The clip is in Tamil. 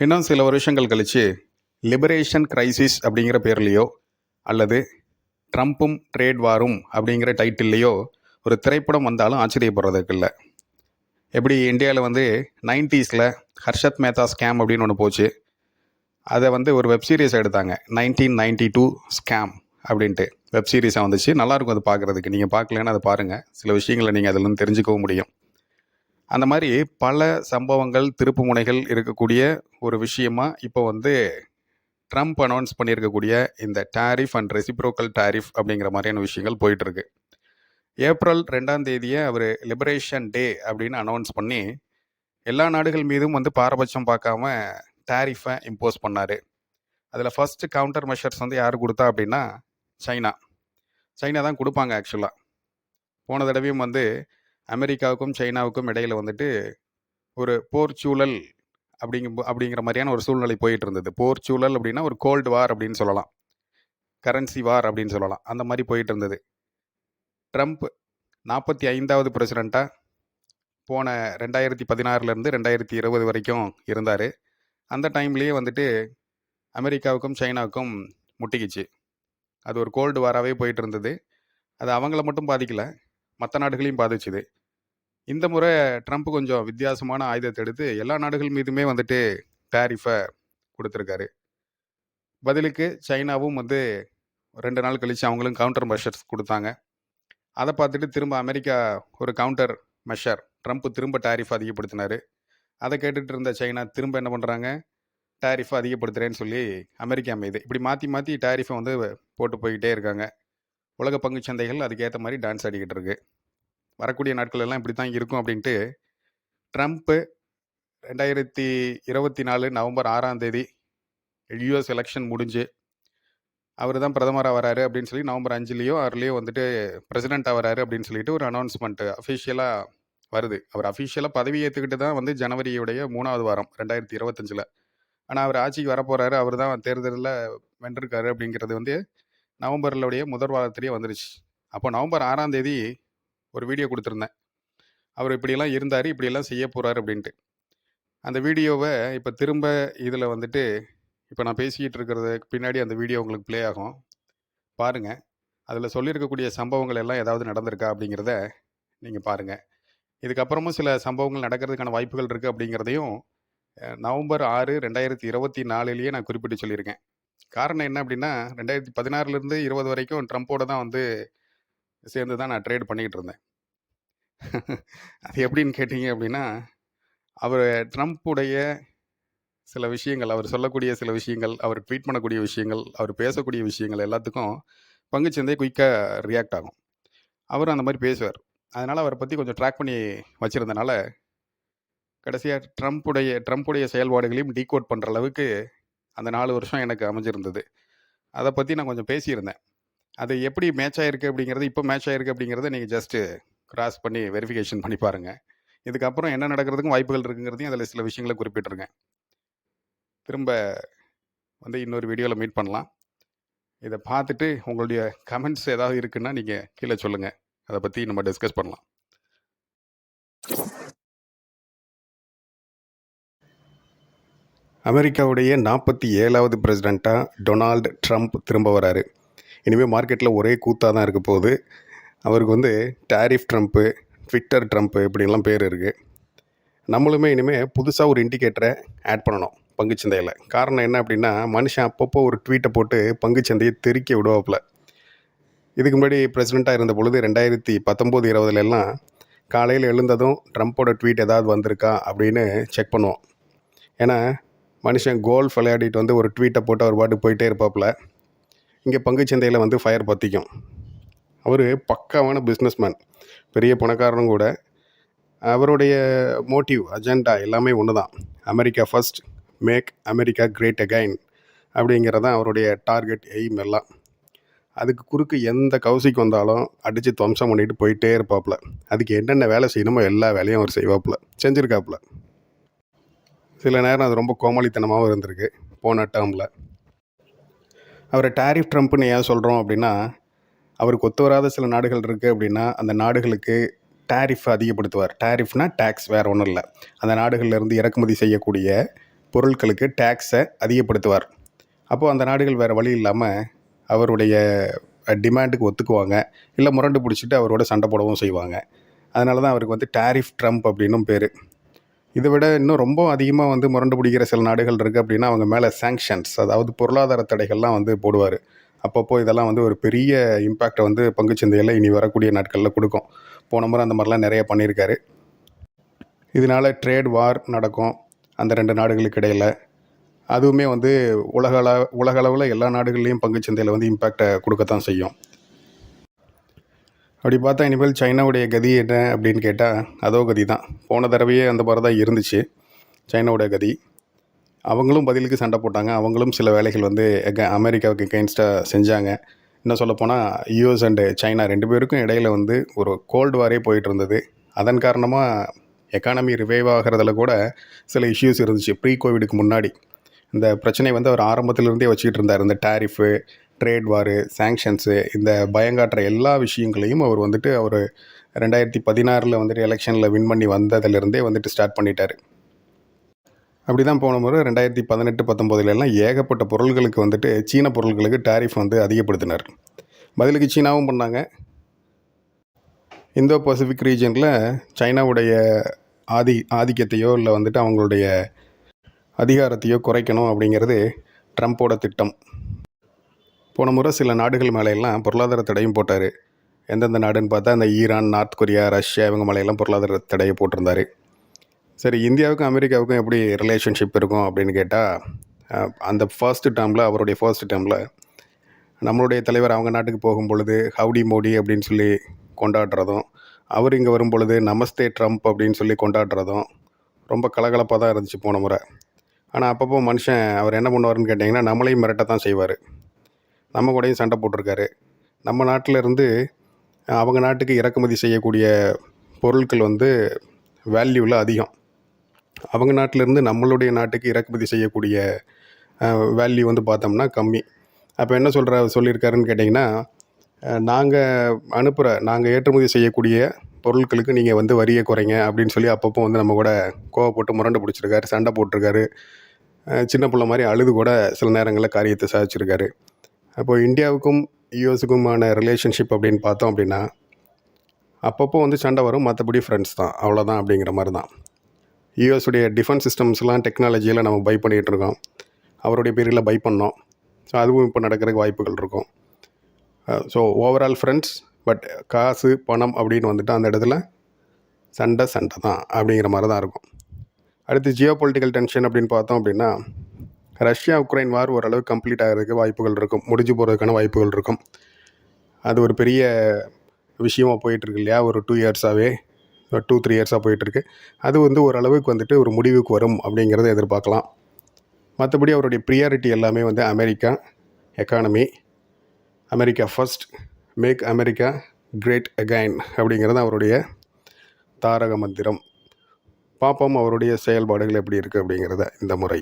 இன்னும் சில வருஷங்கள் கழித்து லிபரேஷன் கிரைசிஸ் அப்படிங்கிற பேர்லேயோ அல்லது ட்ரம்ப்பும் ட்ரேட் வாரும் அப்படிங்கிற டைட்டில்லையோ ஒரு திரைப்படம் வந்தாலும் ஆச்சரியப்படுறதுக்கு இல்லை. எப்படி இந்தியாவில் வந்து நைன்ட்டீஸில் ஹர்ஷத் மேத்தா ஸ்கேம் அப்படின்னு ஒன்று போச்சு. அதை வந்து ஒரு வெப் சீரிஸ் எடுத்தாங்க. நைன்டீன் நைன்டி டூ ஸ்கேம் அப்படின்ட்டு வெப் சீரிஸாக வந்துச்சு. நல்லாயிருக்கும் அது பார்க்குறதுக்கு. நீங்கள் பார்க்கலன்னா அதை பாருங்கள் சில விஷயங்களை நீங்கள் அதில் தெரிஞ்சுக்கவும் முடியும். அந்த மாதிரி பல சம்பவங்கள் திருப்பு முனைகள் இருக்கக்கூடிய ஒரு விஷயமா இப்போ வந்து ட்ரம்ப் அனௌன்ஸ் பண்ணியிருக்கக்கூடிய இந்த டாரிஃப் அண்ட் ரெசிப்ரோக்கல் டாரிஃப் அப்படிங்கிற மாதிரியான விஷயங்கள் போயிட்டுருக்கு. ஏப்ரல் ரெண்டாம் தேதியை அவர் லிபரேஷன் டே அப்படின்னு அனௌன்ஸ் பண்ணி எல்லா நாடுகள் மீதும் வந்து பாரபட்சம் பார்க்காம டாரிஃபை இம்போஸ் பண்ணார். அதில் ஃபஸ்ட்டு கவுண்டர் மெஷர்ஸ் வந்து யார் கொடுத்தா அப்படின்னா சைனா. சைனா தான் கொடுப்பாங்க ஆக்சுவலாக போன தடவையும் வந்து அமெரிக்காவுக்கும் சைனாவுக்கும் இடையில் வந்துட்டு ஒரு போர் சூழல் அப்படிங்க அப்படிங்கிற மாதிரியான ஒரு சூழ்நிலை போயிட்டு இருந்தது போர் சூழல் அப்படின்னா ஒரு கோல்டு வார் அப்படின்னு சொல்லலாம். கரன்சி வார் அப்படின்னு சொல்லலாம். அந்த மாதிரி போயிட்டு இருந்தது ட்ரம்ப் நாற்பத்தி ஐந்தாவது பிரசிடெண்ட்டாக போன ரெண்டாயிரத்தி பதினாறுலேருந்து ரெண்டாயிரத்தி இருபது வரைக்கும் இருந்தார். அந்த டைம்லேயே வந்துட்டு அமெரிக்காவுக்கும் சைனாவுக்கும் முட்டிக்கிச்சு. அது ஒரு கோல்டு வாராகவே போயிட்டு இருந்தது அது அவங்கள மட்டும் பாதிக்கலை. மற்ற நாடுகளையும் பாதிச்சுது. இந்த முறை ட்ரம்ப் கொஞ்சம் வித்தியாசமான ஆயுதத்தை எடுத்து எல்லா நாடுகள் மீதுமே வந்துட்டு டேரிஃபை கொடுத்துருக்காரு. பதிலுக்கு சைனாவும் வந்து ரெண்டு நாள் கழித்து அவங்களும் கவுண்டர் மெஷர்ஸ் கொடுத்தாங்க. அதை பார்த்துட்டு திரும்ப அமெரிக்கா ஒரு கவுண்டர் மெஷர் ட்ரம்ப் திரும்ப டேரிஃப் அதிகப்படுத்தினார். அதை கேட்டுட்டு இருந்த சைனா திரும்ப என்ன பண்ணுறாங்க டேரிஃபை அதிகப்படுத்துகிறேன்னு சொல்லி அமெரிக்கா மீது இப்படி மாற்றி மாற்றி டேரிஃபை வந்து போட்டு போய்கிட்டே இருக்காங்க. உலக பங்குச் சந்தைகள் அதுக்கேற்ற மாதிரி டான்ஸ் ஆடிக்கிட்டு இருக்குது வரக்கூடிய நாட்கள் எல்லாம் இப்படி தான் இருக்கும் அப்படின்ட்டு ட்ரம்ப்பு ரெண்டாயிரத்தி இருபத்தி நாலு நவம்பர் ஆறாம் தேதி யூஎஸ் எலெக்ஷன் முடிஞ்சு அவர் தான் பிரதமராக வராரு அப்படின்னு சொல்லி நவம்பர் அஞ்சுலேயோ ஆறுலேயோ வந்துட்டு பிரசிடெண்ட்டாக வராரு அப்படின்னு சொல்லிட்டு ஒரு அனௌன்ஸ்மெண்ட் அஃபிஷியலாக வருது. அவர் அஃபிஷியலாக பதவி ஏற்றுக்கிட்டு தான் வந்து ஜனவரியுடைய மூணாவது வாரம் ரெண்டாயிரத்தி இருபத்தஞ்சில். ஆனால் அவர் ஆட்சிக்கு வரப்போகிறாரு அவர் தான் தேர்தலில் வென்றிருக்காரு அப்படிங்கிறது வந்து நவம்பர்லுடைய முதல் வாரத்திலேயே வந்துருச்சு. அப்போ நவம்பர் ஆறாம் தேதி ஒரு வீடியோ கொடுத்துருந்தேன். அவர் இப்படியெல்லாம் இருந்தார் இப்படியெல்லாம் செய்ய போகிறாரு அப்படின்ட்டு. அந்த வீடியோவை இப்போ திரும்ப இதில் வந்துட்டு இப்போ நான் பேசிக்கிட்டு இருக்கிறது பின்னாடி அந்த வீடியோ உங்களுக்கு ப்ளே ஆகும். பாருங்கள் அதில் சொல்லியிருக்கக்கூடிய சம்பவங்கள் எல்லாம் ஏதாவது நடந்திருக்கா அப்படிங்கிறத நீங்கள் பாருங்கள் இதுக்கப்புறமும் சில சம்பவங்கள் நடக்கிறதுக்கான வாய்ப்புகள் இருக்குது அப்படிங்கிறதையும் நவம்பர் ஆறு ரெண்டாயிரத்தி இருபத்தி நாலுலேயே நான் குறிப்பிட்டு சொல்லியிருக்கேன். காரணம் என்ன அப்படின்னா ரெண்டாயிரத்தி பதினாறுலேருந்து இருபது வரைக்கும் ட்ரம்ப்போட தான் வந்து சேர்ந்து தான் நான் ட்ரேட் பண்ணிக்கிட்டு இருந்தேன். அது எப்படின்னு கேட்டிங்க அப்படின்னா அவர் ட்ரம்ப்புடைய சில விஷயங்கள் அவர் சொல்லக்கூடிய சில விஷயங்கள் அவர் ட்வீட் பண்ணக்கூடிய விஷயங்கள் அவர் பேசக்கூடிய விஷயங்கள் எல்லாத்துக்கும் பங்குச்சந்தை குயிக்காக ரியாக்ட் ஆகும். அவர் அந்த மாதிரி பேசுவார். அதனால் அவரை பற்றி கொஞ்சம் ட்ராக் பண்ணி வச்சுருந்தனால கடைசியாக ட்ரம்ப்புடைய ட்ரம்ப்புடைய செயல்பாடுகளையும் டீகோட் பண்ணுற அளவுக்கு அந்த நாலு வருஷம் எனக்கு அமைஞ்சிருந்தது. அதை பற்றி நான் கொஞ்சம் பேசியிருந்தேன். அது எப்படி மேட்ச் ஆகிருக்கு அப்படிங்கிறது இப்போ மேட்ச் ஆகிருக்கு அப்படிங்கிறத நீங்கள் ஜஸ்ட்டு கிராஸ் பண்ணி வெரிஃபிகேஷன் பண்ணி பாருங்கள் இதுக்கப்புறம் என்ன நடக்கிறதுக்கும் வாய்ப்புகள் இருக்குங்கிறதையும் அதில் சில விஷயங்களை குறிப்பிட்டிருக்கேன் திரும்ப வந்து இன்னொரு வீடியோவில் மீட் பண்ணலாம். இதை பார்த்துட்டு உங்களுடைய கமெண்ட்ஸ் ஏதாவது இருக்குன்னா நீங்கள் கீழே சொல்லுங்கள் அதை பற்றி நம்ம டிஸ்கஸ் பண்ணலாம். அமெரிக்காவுடைய நாற்பத்தி ஏழாவது பிரசிடெண்ட்டாக டொனால்டு ட்ரம்ப் திரும்ப வராரு. இனிமேல் மார்க்கெட்டில் ஒரே கூத்தாக தான் இருக்க போகுது. அவருக்கு வந்து டாரிஃப் ட்ரம்ப்பு ட்விட்டர் ட்ரம்ப்பு இப்படிலாம் பேர் இருக்குது நம்மளுமே இனிமேல் புதுசாக ஒரு இண்டிகேட்டரை ஆட் பண்ணணும் பங்குச்சந்தையில். காரணம் என்ன அப்படின்னா மனுஷன் அப்பப்போ ஒரு ட்வீட்டை போட்டு பங்குச்சந்தையை தெறிக்க விடுவாப்புல. இதுக்கு முன்னாடி பிரசிடெண்ட்டாக இருந்த பொழுது ரெண்டாயிரத்தி பத்தொம்போது இருபதுலலாம் காலையில் எழுந்ததும் ட்ரம்ப்போட ட்வீட் ஏதாவது வந்திருக்கா அப்படின்னு செக் பண்ணுவோம். ஏன்னா மனுஷன் கோல்ஃப் விளையாடிட்டு வந்து ஒரு ட்வீட்டை போட்டு அவர் பாட்டு போயிட்டே இருப்பாப்புல. இங்கே பங்குச்சந்தையில் வந்து ஃபயர் பற்றிக்கும் அவர் பக்காவான பிஸ்னஸ்மேன் பெரிய பணக்காரனும் கூட. அவருடைய மோட்டிவ் அஜெண்டா எல்லாமே ஒன்று தான் America first make America great again அப்படிங்கிறதான் அவருடைய டார்கெட் எய்ம் எல்லாம். அதுக்கு குறுக்கு எந்த கவுசிக்கு வந்தாலும் அடித்து துவம்சம் பண்ணிட்டு போயிட்டே இருப்பாப்புல அதுக்கு என்னென்ன வேலை செய்யணுமோ எல்லா வேலையும் அவர் செய்வாப்புல செஞ்சுருக்காப்புல சில நேரம் அது ரொம்ப கோமாளித்தனமாகவும் இருந்திருக்கு. போன டேர்மில் அவரை டாரிஃப் ட்ரம்ப்னு ஏன் சொல்கிறோம் அப்படின்னா அவருக்கு ஒத்து வராத சில நாடுகள் இருக்குது அப்படின்னா அந்த நாடுகளுக்கு டாரிஃப் அதிகப்படுத்துவார். டாரிஃப்னா டேக்ஸ் வேறு ஒன்றும் இல்லை. அந்த நாடுகளிலிருந்து இறக்குமதி செய்யக்கூடிய பொருட்களுக்கு டேக்ஸை அதிகப்படுத்துவார். அப்போது அந்த நாடுகள் வேறு வழி இல்லாமல் அவருடைய டிமாண்டுக்கு ஒத்துக்குவாங்க. இல்லை முரண்டு பிடிச்சிட்டு அவரோட சண்டை போடவும் செய்வாங்க. அதனால தான் அவருக்கு வந்து டாரிஃப் ட்ரம்ப் அப்படின்னும் பேர். இதை விட இன்னும் ரொம்ப அதிகமாக வந்து முரண்டு பிடிக்கிற சில நாடுகள் இருக்குது அப்படின்னா அவங்க மேலே சாங்ஷன்ஸ் அதாவது பொருளாதார தடைகள்லாம் வந்து போடுவார். அப்பப்போ இதெல்லாம் வந்து ஒரு பெரிய இம்பேக்டை வந்து பங்குச்சந்தையில் இனி வரக்கூடிய நாட்களில் கொடுக்கும். போன முறை அந்த மாதிரிலாம் நிறைய பண்ணியிருக்காரு. இதனால் ட்ரேட் வார் நடக்கும் அந்த ரெண்டு நாடுகளுக்கு இடையில். அதுவுமே வந்து உலகள உலகளவில் எல்லா நாடுகள்லேயும் பங்குச்சந்தையில் வந்து இம்பேக்டை கொடுக்கத்தான் செய்யும். அப்படி பார்த்தா இனிமேல் சைனாவுடைய கதி என்ன அப்படின்னு கேட்டால் அதோ கதி தான் போன தடவையே அந்த மாதிரி தான் இருந்துச்சு சைனாவுடைய கதி. அவங்களும் பதிலுக்கு சண்டை போட்டாங்க. அவங்களும் சில வேலைகள் வந்து அமெரிக்காவுக்கு கெயின்ஸ்டாக செஞ்சாங்க. இன்னும் சொல்லப்போனால் யூஎஸ் அண்டு சைனா ரெண்டு பேருக்கும் இடையில வந்து ஒரு கோல்டு வாரே போயிட்டு இருந்தது. அதன் காரணமாக எக்கானமி ரிவைவ் ஆகிறதுல கூட சில இஷ்யூஸ் இருந்துச்சு. ப்ரீ கோவிடுக்கு முன்னாடி. இந்த பிரச்சனை வந்து அவர் ஆரம்பத்திலிருந்தே வச்சுக்கிட்டு இருந்தார். இந்த டேரிஃபு ட்ரேட் வாரு சேங்ஷன்ஸு இந்த பயங்காட்டுற எல்லா விஷயங்களையும் அவர் வந்துட்டு அவர் ரெண்டாயிரத்தி பதினாறில் வந்துட்டு எலெக்ஷனில் வின் பண்ணி வந்ததுலேருந்தே வந்துட்டு ஸ்டார்ட் பண்ணிட்டார். அப்படி தான் போன முறை ரெண்டாயிரத்தி பதினெட்டு பத்தொம்போதுலலாம் ஏகப்பட்ட பொருள்களுக்கு வந்துட்டு சீன பொருள்களுக்கு டாரிஃப் வந்து அதிகப்படுத்தினார். பதிலுக்கு சீனாவும் பண்ணாங்க. இந்தோ பசிபிக் ரீஜனில் சைனாவுடைய ஆதி ஆதிக்கத்தையோ இல்லை வந்துட்டு அவங்களுடைய அதிகாரத்தையோ குறைக்கணும் அப்படிங்கிறது ட்ரம்ப்போட திட்டம். போன முறை சில நாடுகள் மேலையெல்லாம் பொருளாதார தடையும் போட்டார். எந்தெந்த நாடுன்னு பார்த்தா இந்த ஈரான் நார்த் கொரியா ரஷ்யா இவங்க மேலையெல்லாம் பொருளாதார தடையை போட்டிருந்தாரு. சரி இந்தியாவுக்கும் அமெரிக்காவுக்கும் எப்படி ரிலேஷன்ஷிப் இருக்கும் அப்படின்னு கேட்டால் அந்த ஃபர்ஸ்ட் டேர்மில் அவருடைய ஃபர்ஸ்ட் டேர்மில் நம்மளுடைய தலைவர் அவங்க நாட்டுக்கு போகும் பொழுது ஹவுடி மோடி அப்படின்னு சொல்லி கொண்டாடுறதும் அவர் இங்கே வரும் பொழுது நமஸ்தே ட்ரம்ப் அப்படின்னு சொல்லி கொண்டாடுறதும் ரொம்ப கலகலப்பாக தான் இருந்துச்சு போன முறை. ஆனால் அப்பப்போ மனுஷன் அவர் என்ன பண்ணுவாருன்னு கேட்டிங்கன்னா நம்மளையும் மிரட்ட தான் செய்வார். நம்ம கூடயும் சண்டை போட்டிருக்காரு. நம்ம நாட்டில் இருந்து அவங்க நாட்டுக்கு இறக்குமதி செய்யக்கூடிய பொருட்கள் வந்து வேல்யூவில் அதிகம். அவங்க நாட்டிலேருந்து நம்மளுடைய நாட்டுக்கு இறக்குமதி செய்யக்கூடிய வேல்யூ வந்து பார்த்தோம்னா கம்மி. அப்போ என்ன சொல்கிற சொல்லியிருக்காருன்னு கேட்டிங்கன்னா நாங்கள் அனுப்புகிற நாங்கள் ஏற்றுமதி செய்யக்கூடிய பொருட்களுக்கு நீங்கள் வந்து வரியை குறைங்க அப்படின்னு சொல்லி அப்பப்போ வந்து நம்ம கூட கோவப்பட்டு முரண்டு பிடிச்சிருக்காரு சண்டை போட்டிருக்காரு. சின்ன பிள்ளை மாதிரி அழுது கூட சில நேரங்களில் காரியத்தை சாதிச்சிருக்காரு. அப்போது இந்தியாவுக்கும் யூஎஸுக்குமான ரிலேஷன்ஷிப் அப்படின்னு பார்த்தோம் அப்படின்னா அப்பப்போ வந்து சண்டை வரும். மற்றபடி ஃப்ரெண்ட்ஸ் தான். அவ்வளோதான் அப்படிங்கிற மாதிரி தான். யூஎஸுடைய டிஃபென்ஸ் சிஸ்டம்ஸ்லாம் டெக்னாலஜியில் நம்ம பை பண்ணிகிட்டு இருக்கோம். அவருடைய பேரில் பை பண்ணோம். ஸோ அதுவும் இப்போ நடக்கிறதுக்கு வாய்ப்புகள் இருக்கும். ஸோ ஓவரால் ஃப்ரெண்ட்ஸ் பட் காசு பணம் அப்படின்னு வந்துட்டு அந்த இடத்துல சண்டை சண்டை தான் அப்படிங்கிற மாதிரி தான் இருக்கும். அடுத்து ஜியோ பொலிட்டிக்கல் டென்ஷன் அப்படின்னு பார்த்தோம் அப்படின்னா ரஷ்யா உக்ரைன் வார் ஓரளவு கம்ப்ளீட் ஆகிறதுக்கு வாய்ப்புகள் இருக்கும். முடிஞ்சு போகிறதுக்கான வாய்ப்புகள் இருக்கும். அது ஒரு பெரிய விஷயமாக போயிட்டுருக்கு இல்லையா? ஒரு டூ இயர்ஸாகவே டூ த்ரீ இயர்ஸாக போயிட்டுருக்கு. அது வந்து ஓரளவுக்கு வந்துட்டு ஒரு முடிவுக்கு வரும் அப்படிங்கிறத எதிர்பார்க்கலாம். மற்றபடி அவருடைய ப்ரியாரிட்டி எல்லாமே வந்து America economy America first make America great again அப்படிங்கிறது அவருடைய தாரக மந்திரம். பார்ப்போம் அவருடைய செயல்பாடுகள் எப்படி இருக்குது அப்படிங்கிறத இந்த முறை.